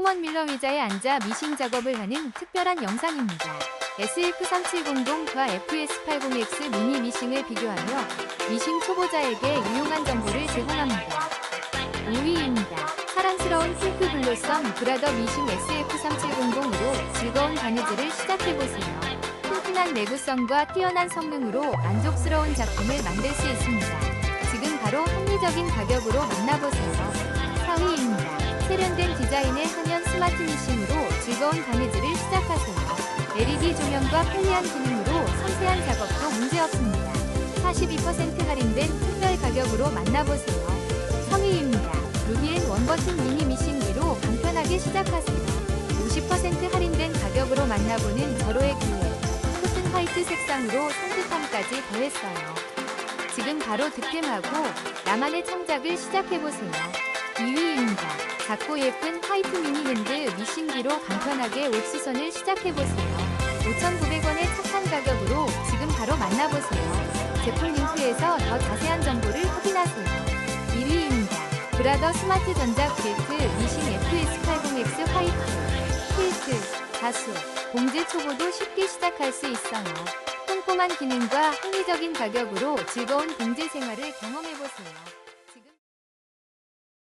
커먼 밀러 의자에 앉아 미싱 작업을 하는 특별한 영상입니다. SF3700과 FS80X 미니 미싱을 비교하며 미싱 초보자에게 유용한 정보를 제공합니다. 5위입니다. 사랑스러운 핑크 블로썸 브라더 미싱 SF3700으로 즐거운 바느질을 시작해보세요. 튼튼한 내구성과 뛰어난 성능으로 만족스러운 작품을 만들 수 있습니다. 지금 바로 합리적인 가격으로 만나보세요. 4위입니다. 세련된 디자인의 스마트 미싱으로 즐거운 바느질을 시작하세요. LED 조명과 편리한 기능으로 섬세한 작업도 문제없습니다. 42% 할인된 특별 가격으로 만나보세요. 3위입니다. 루비엔 원버튼 미니 미싱기로 간편하게 시작하세요. 50% 할인된 가격으로 만나보는 절호의 기회. 코튼 화이트 색상으로 산뜻함까지 더했어요. 지금 바로 득템하고 나만의 창작을 시작해보세요. 2위입니다. 작고 예쁜 화이트 미니 핸드 미싱기로 간편하게 옥수선을 시작해보세요. 5,900원의 착한 가격으로 지금 바로 만나보세요. 제품 링크에서 더 자세한 정보를 확인하세요. 1위입니다. 브라더 스마트 전자 퀼트 미싱 FS80X 화이트 퀼트 자수 봉제 초보도 쉽게 시작할 수 있어요. 꼼꼼한 기능과 합리적인 가격으로 즐거운 봉제 생활을 경험해보세요.